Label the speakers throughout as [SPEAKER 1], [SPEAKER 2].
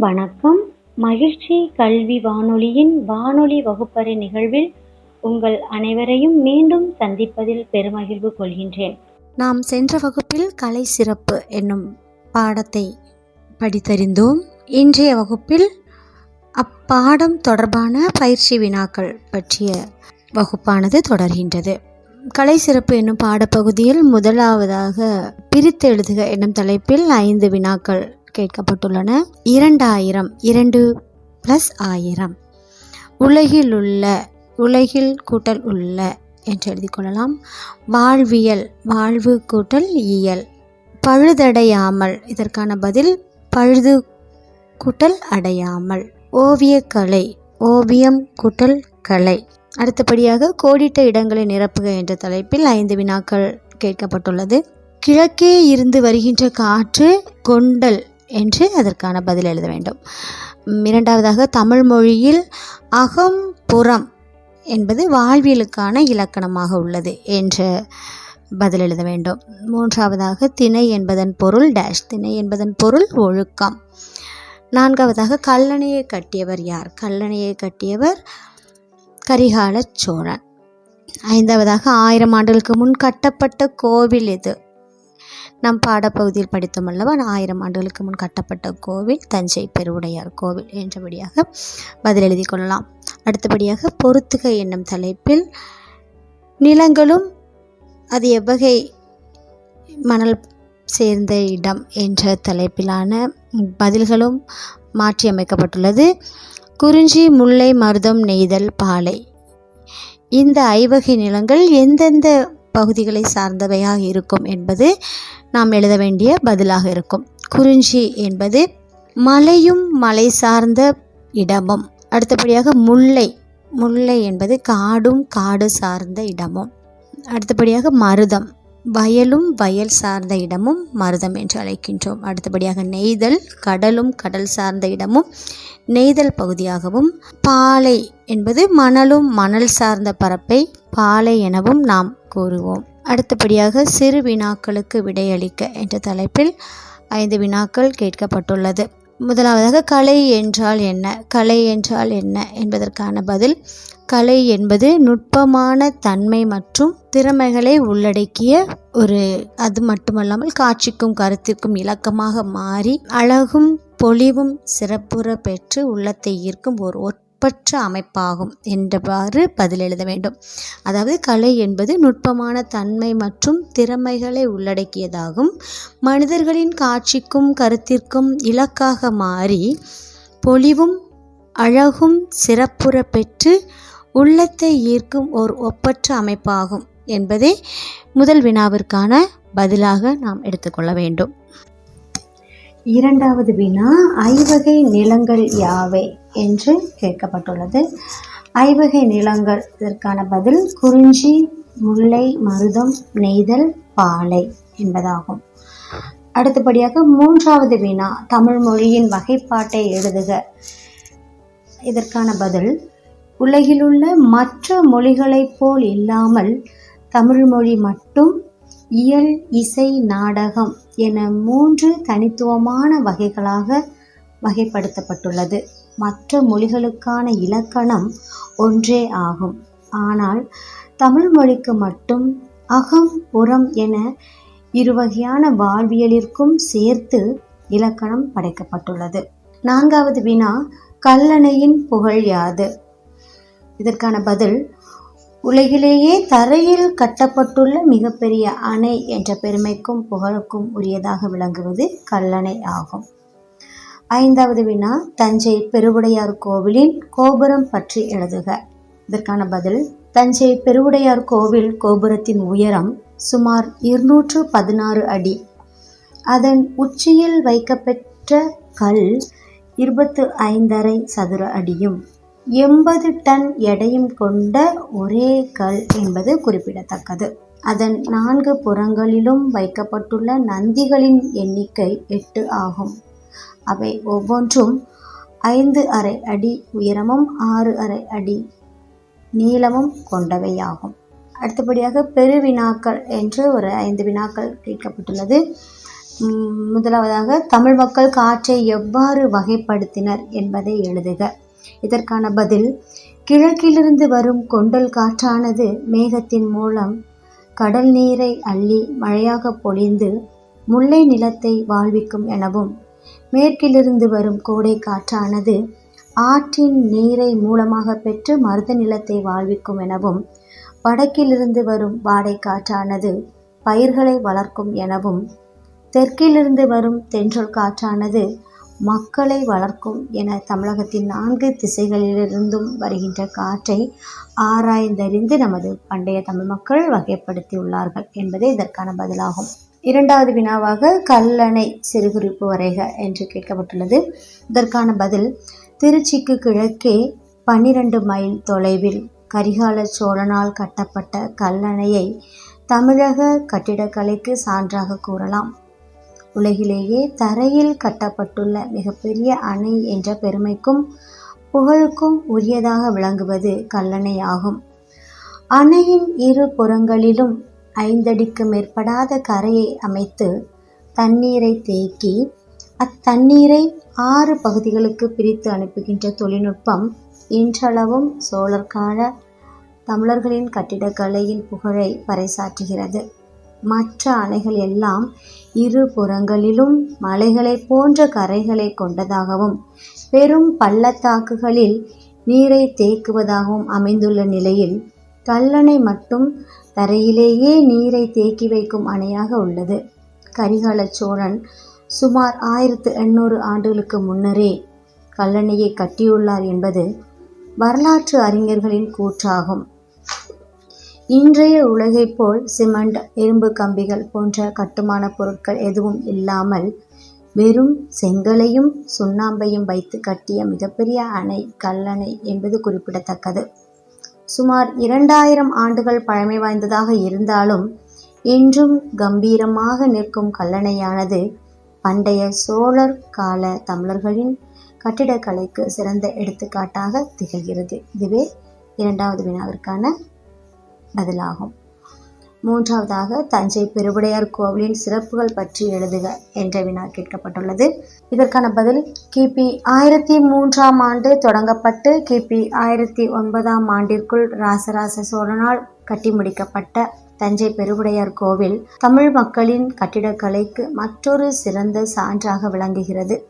[SPEAKER 1] வணக்கம். மகிழ்ச்சி கல்வி வானொலியின் வானொலி வகுப்பறை நிகழ்வில் உங்கள் அனைவரையும் மீண்டும் சந்திப்பதில் பெருமகிழ்வு கொள்கின்றேன்.
[SPEAKER 2] நாம் சென்ற வகுப்பில் கலை சிறப்பு என்னும் பாடத்தை படித்தறிந்தோம். இன்றைய வகுப்பில் அப்பாடம் தொடர்பான பயிற்சி வினாக்கள் பற்றிய வகுப்பானது தொடர்கின்றது. கலை சிறப்பு என்னும் பாடப்பகுதியில் முதலாவதாக பிரித்து எழுதுக என்னும் தலைப்பில் ஐந்து வினாக்கள் கேட்கப்பட்டுள்ளன. இரண்டாயிரம் இரண்டு ப்ளஸ் ஆயிரம். உலகில் உள்ள உலகில் கூட்டல் உள்ள என்று எழுதிக்கொள்ளலாம் வாழ்வியல் வாழ்வு கூட்டல் இயல். பழுதடையாமல் இதற்கான பதில் பழுது கூட்டல் அடையாமல். ஓவியக்கலை ஓவியம் கூட்டல் கலை. அடுத்தபடியாக கோடிட்ட இடங்களை நிரப்புக என்ற தலைப்பில் ஐந்து வினாக்கள் கேட்கப்பட்டுள்ளது. கிழக்கே இருந்து வருகின்ற காற்று கொண்டல் என்று அதற்கான பதில் எழுத வேண்டும். இரண்டாவதாக தமிழ் மொழியில் அகம் புறம் என்பது வாழ்வியலுக்கான இலக்கணமாக உள்ளது என்று பதில் எழுத வேண்டும். மூன்றாவதாக திணை என்பதன் பொருள் டேஷ் திணை என்பதன் பொருள் ஒழுக்கம். நான்காவதாக கல்லணையை கட்டியவர் யார்? கல்லணையை கட்டியவர் கரிகால சோழன். ஐந்தாவதாக ஆயிரம் ஆண்டுகளுக்கு முன் கட்டப்பட்ட கோவில் எது? நம் பாடப்பகுதியில் படித்தோம் அல்லவா? ஆயிரம் ஆண்டுகளுக்கு முன் கட்டப்பட்ட கோவில் தஞ்சை பெருவுடையார் கோவில் என்றபடியாக பதில் எழுதி கொள்ளலாம். அடுத்தபடியாக பொறுத்துக என்னும் தலைப்பில் நிலங்களும் அது எவ்வகை மணல் சேர்ந்த இடம் என்ற தலைப்பிலான பதில்களும் மாற்றியமைக்கப்பட்டுள்ளது குறிஞ்சி முல்லை மருதம் நெய்தல் பாலை. இந்த ஐவகை நிலங்கள் எந்தெந்த பகுதிகளை சார்ந்தவையாக இருக்கும் என்பது நாம் எழுத வேண்டிய பதிலாக இருக்கும். குறிஞ்சி என்பது மலையும் மலை சார்ந்த இடமும். அடுத்தபடியாக முல்லை. முல்லை என்பது காடும் காடு சார்ந்த இடமும். அடுத்தபடியாக மருதம். வயலும் வயல் சார்ந்த இடமும் மருதம் என்று அழைக்கின்றோம். அடுத்தபடியாக நெய்தல் கடலும் கடல் சார்ந்த இடமும். நெய்தல் பகுதியாகவும் பாலை என்பது மணலும் மணல் சார்ந்த பரப்பை பாலை எனவும் நாம் கூறுவோம். அடுத்தபடியாக சிறு வினாக்களுக்கு விடையளிக்க என்ற தலைப்பில் ஐந்து வினாக்கள் கேட்கப்பட்டுள்ளது. முதலாவதாக கலை என்றால் என்ன? கலை என்றால் என்ன என்பதற்கான பதில் கலை என்பது நுட்பமான தன்மை மற்றும் திறமைகளை உள்ளடக்கிய ஒரு அது மட்டுமல்லாமல் காட்சிக்கும் கருத்திற்கும் இலக்கமாக மாறி அழகும் பொலிவும் சிறப்புற பெற்று உள்ளத்தை ஈர்க்கும் ஒரு ஒப்பற்ற அமைப்பாகும் என்றவாறு பதில் எழுத வேண்டும். அதாவது கலை என்பது நுட்பமான தன்மை மற்றும் திறமைகளை உள்ளடக்கியதாகும். மனிதர்களின் காட்சிக்கும் கருத்திற்கும் இலக்காக மாறி பொலிவும் அழகும் சிறப்புற பெற்று உள்ளத்தை ஈர்க்கும் ஒரு ஒப்பற்ற அமைப்பாகும் என்பதே முதல் வினாவிற்கான பதிலாக நாம் எடுத்துக்கொள்ள வேண்டும். இரண்டாவது வினா ஐவகை நிலங்கள் யாவை என்று கேட்கப்பட்டுள்ளது. ஐவகை நிலங்கள் இதற்கான பதில் குறிஞ்சி முல்லை மருதம் நெய்தல் பாலை என்பதாகும். அடுத்தபடியாக மூன்றாவது வினா தமிழ் மொழியின் வகைப்பாட்டை எழுதுக. இதற்கான பதில் உலகிலுள்ள மற்ற மொழிகளைப் போல் இல்லாமல் தமிழ் மொழி மட்டும் இயல் இசை நாடகம் என மூன்று தனித்துவமான வகைகளாக வகைப்படுத்தப்பட்டுள்ளது. மற்ற மொழிகளுக்கான இலக்கணம் ஒன்றே ஆகும். ஆனால் தமிழ் மொழிக்கு மட்டும் அகம் புறம் என இருவகையான வாழ்வியலிற்கும் சேர்த்து இலக்கணம் படைக்கப்பட்டுள்ளது. நான்காவது வினா கல்லணையின் புகழ் யாது? இதற்கான பதில் உலகிலேயே தரையில் கட்டப்பட்டுள்ள மிகப்பெரிய அணை என்ற பெருமைக்கும் புகழுக்கும் உரியதாக விளங்குவது கல்லணை ஆகும். ஐந்தாவது வினா தஞ்சை பெருவுடையார் கோவிலின் கோபுரம் பற்றி எழுதுக. இதற்கான பதில் தஞ்சை பெருவுடையார் கோவில் கோபுரத்தின் உயரம் சுமார் இருநூற்று பதினாறு அடி. அதன் உச்சியில் வைக்கப்பெற்ற கல் இருபத்து ஐந்தரை சதுர அடியும். எண்பது டன் எடையும் கொண்ட ஒரே கல் என்பது குறிப்பிடத்தக்கது. அதன் நான்கு புறங்களிலும் வைக்கப்பட்டுள்ள நந்திகளின் எண்ணிக்கை எட்டு ஆகும். அவை ஒவ்வொன்றும் ஐந்து அரை அடி உயரமும் ஆறு அரை அடி நீளமும் கொண்டவையாகும். அடுத்தபடியாக பெருவினாக்கள் என்று ஒரு ஐந்து வினாக்கள் கேட்கப்பட்டுள்ளது. முதலாவதாக தமிழ் மக்கள் காற்றை எவ்வாறு வகைப்படுத்தினர் என்பதை எழுதுக. இதற்கான பதில் கிழக்கிலிருந்து வரும் கொண்டல் காற்றானது மேகத்தின் மூலம் கடல் நீரை அள்ளி மழையாக பொழிந்து முல்லை நிலத்தை வாழ்விக்கும் எனவும் மேற்கிலிருந்து வரும் கோடை காற்றானது ஆற்றின் நீரை மூலமாக பெற்று மருத நிலத்தை வாழ்விக்கும் எனவும் வடக்கிலிருந்து வரும் வாடை காற்றானது பயிர்களை வளர்க்கும் எனவும் தெற்கிலிருந்து வரும் தென்றல் காற்றானது மக்களை வளர்க்கும் என தமிழகத்தின் நான்கு திசைகளிலிருந்தும் வருகின்ற காற்றை ஆராய்ந்தறிந்து நமது பண்டைய தமிழ் மக்கள் வகைப்படுத்தியுள்ளார்கள் என்பதே இதற்கான பதிலாகும். இரண்டாவது வினாவாக கல்லணை சிறுகுறிப்பு வரைக என்று கேட்கப்பட்டுள்ளது. இதற்கான பதில் திருச்சிக்கு கிழக்கே பன்னிரண்டு மைல் தொலைவில் கரிகால சோழனால் கட்டப்பட்ட கல்லணையை தமிழக கட்டிடக்கலைக்கு சான்றாக கூறலாம். உலகிலேயே தரையில் கட்டப்பட்டுள்ள மிகப்பெரிய அணை என்ற பெருமைக்கும் புகழுக்கும் உரியதாக விளங்குவது கல்லணை ஆகும் அணையின் இரு புறங்களிலும் ஐந்தடிக்கு மேற்படாத கரையை அமைத்து தண்ணீரை தேக்கி அத்தண்ணீரை ஆறு பகுதிகளுக்கு பிரித்து அனுப்புகின்ற தொழில்நுட்பம் இன்றளவும் சோழர்கால தமிழர்களின் கட்டிடக்கலையின் புகழை பறைசாற்றுகிறது. மற்ற அணைகள் எல்லாம் இரு புறங்களிலும் மலைகளைப் போன்ற கரைகளை கொண்டதாகவும் பெரும் பள்ளத்தாக்குகளில் நீரை தேக்குவதாகவும் அமைந்துள்ள நிலையில் கல்லணை மட்டும் தரையிலேயே நீரை தேக்கி வைக்கும் அணையாக உள்ளது. கரிகால சோழன் சுமார் ஆயிரத்து எண்ணூறு ஆண்டுகளுக்கு முன்னரே கல்லணையை கட்டியுள்ளார் என்பது வரலாற்று அறிஞர்களின் கூற்றாகும். இன்றைய உலகைப் போல் சிமெண்ட் இரும்பு கம்பிகள் போன்ற கட்டுமான பொருட்கள் எதுவும் இல்லாமல் வெறும் செங்கலையும் சுண்ணாம்பையும் வைத்து கட்டிய மிகப்பெரிய அணை கல்லணை என்பது குறிப்பிடத்தக்கது. சுமார் இரண்டாயிரம் ஆண்டுகள் பழமை வாய்ந்ததாக இருந்தாலும் இன்றும் கம்பீரமாக நிற்கும் கல்லணையானது பண்டைய சோழர் கால தமிழர்களின் கட்டிடக்கலைக்கு சிறந்த எடுத்துக்காட்டாக திகழ்கிறது. இதுவே இரண்டாவது வினாவிற்கான பதிலாகும். மூன்றாவதாக தஞ்சை பெருவுடையார் கோவிலின் சிறப்புகள் பற்றி எழுதுக என்ற வினா கேட்கப்பட்டுள்ளது. இதற்கான பதில் கிபி ஆயிரத்தி மூன்றாம் ஆண்டு தொடங்கப்பட்டு கிபி ஆயிரத்தி ஒன்பதாம் ஆண்டிற்குள் ராசராச சோழனால் கட்டி முடிக்கப்பட்ட தஞ்சை பெருவுடையார் கோவில் தமிழ் மக்களின் கட்டிடக்கலைக்கு மற்றொரு சிறந்த சான்றாக விளங்குகிறது.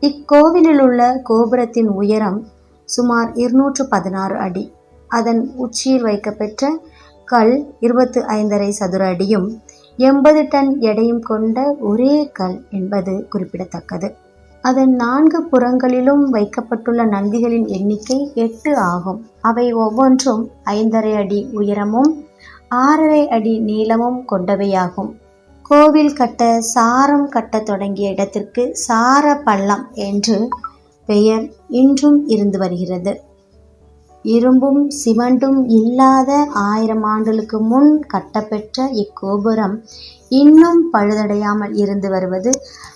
[SPEAKER 2] இக்கோவிலில் உள்ள கோபுரத்தின் உயரம் சுமார் இருநூற்று பதினாறு அடி. அதன் உச்சியில் வைக்கப்பெற்ற கல் இருபத்து ஐந்தரை சதுர அடியும் எண்பது டன் எடையும் கொண்ட ஒரே கல் என்பது குறிப்பிடத்தக்கது. அதன் நான்கு புறங்களிலும் வைக்கப்பட்டுள்ள நந்திகளின் எண்ணிக்கை எட்டு ஆகும். அவை ஒவ்வொன்றும் ஐந்தரை அடி உயரமும் ஆறரை அடி நீளமும் கொண்டவையாகும். கோவில் கட்ட சாரம் கட்டத் தொடங்கிய இடத்திற்கு சார பள்ளம் என்று பெயர் இன்றும் இருந்து வருகிறது. இரும்பும் சிமெண்டும் இல்லாத ஆயிரம் ஆண்டுகளுக்கு முன் கட்டப்பெற்ற இக்கோபுரம் இன்னும் பழுதடையாமல் இருந்து வருவது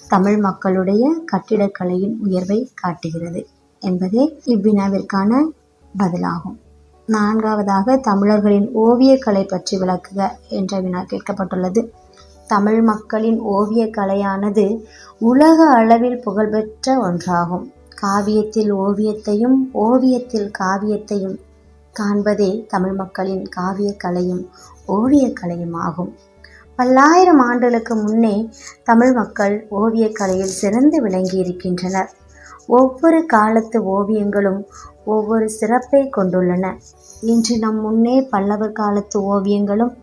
[SPEAKER 2] தமிழ் மக்களுடைய கட்டிடக்கலையின் உயர்வை காட்டுகிறது என்பதே இவ்வினாவிற்கான பதிலாகும். நான்காவதாக தமிழர்களின் ஓவியக்கலை பற்றி விளக்குக என்ற வினா கேட்கப்பட்டுள்ளது. தமிழ் மக்களின் ஓவியக்கலையானது உலக அளவில் புகழ்பெற்ற ஒன்றாகும். காவியத்தில் ஓவியத்தையும் ஓவியத்தில் காவியத்தையும் காண்பதே தமிழ் மக்களின் காவியக்கலையும் ஓவியக்கலையும் ஆகும். பல்லாயிரம் ஆண்டுகளுக்கு முன்னே தமிழ் மக்கள் ஓவியக்கலையில் சிறந்து விளங்கியிருக்கின்றனர். ஒவ்வொரு காலத்து ஓவியங்களும் ஒவ்வொரு சிறப்பை கொண்டுள்ளன. இன்று நம் முன்னே பல்லவர் காலத்து ஓவியங்களும்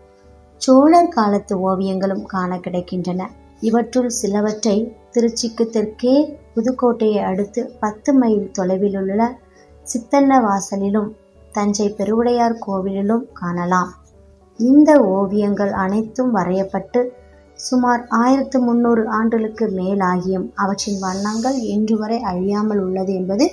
[SPEAKER 2] சோழர் காலத்து ஓவியங்களும் காண கிடைக்கின்றன. இவற்றுள் சிலவற்றை திருச்சிக்கு தெற்கே புதுக்கோட்டையை அடுத்து பத்து மைல் தொலைவிலுள்ள சித்தன்ன வாசலிலும் தஞ்சை பெருவுடையார் கோவிலிலும் காணலாம். இந்த ஓவியங்கள் அனைத்தும் வரையப்பட்டு சுமார் ஆயிரத்து முந்நூறு ஆண்டுகளுக்கு மேலாகியும் அவற்றின் வண்ணங்கள் இன்று வரை அழியாமல் உள்ளது என்பது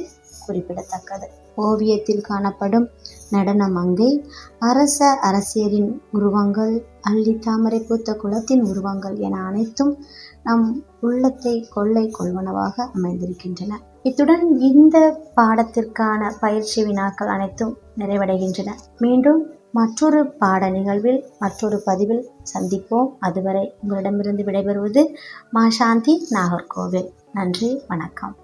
[SPEAKER 2] குறிப்பிடத்தக்கது. ஓவியத்தில் காணப்படும் நடன மங்கை அரச அரசியரின் உருவங்கள் அள்ளி தாமரை பூத்த குலத்தின் உருவங்கள் என அனைத்தும் நம் உள்ளத்தை கொள்ளை கொள்வனவாக அமைந்திருக்கின்றன. இத்துடன் இந்த பாடத்திற்கான பயிற்சி வினாக்கள் அனைத்தும் நிறைவடைகின்றன. மீண்டும்
[SPEAKER 1] மற்றொரு பாட நிகழ்வில் மற்றொரு பதிவில் சந்திப்போம். அதுவரை உங்களிடமிருந்து விடைபெறுவது மா சாந்தி நாகர்கோவில். நன்றி வணக்கம்.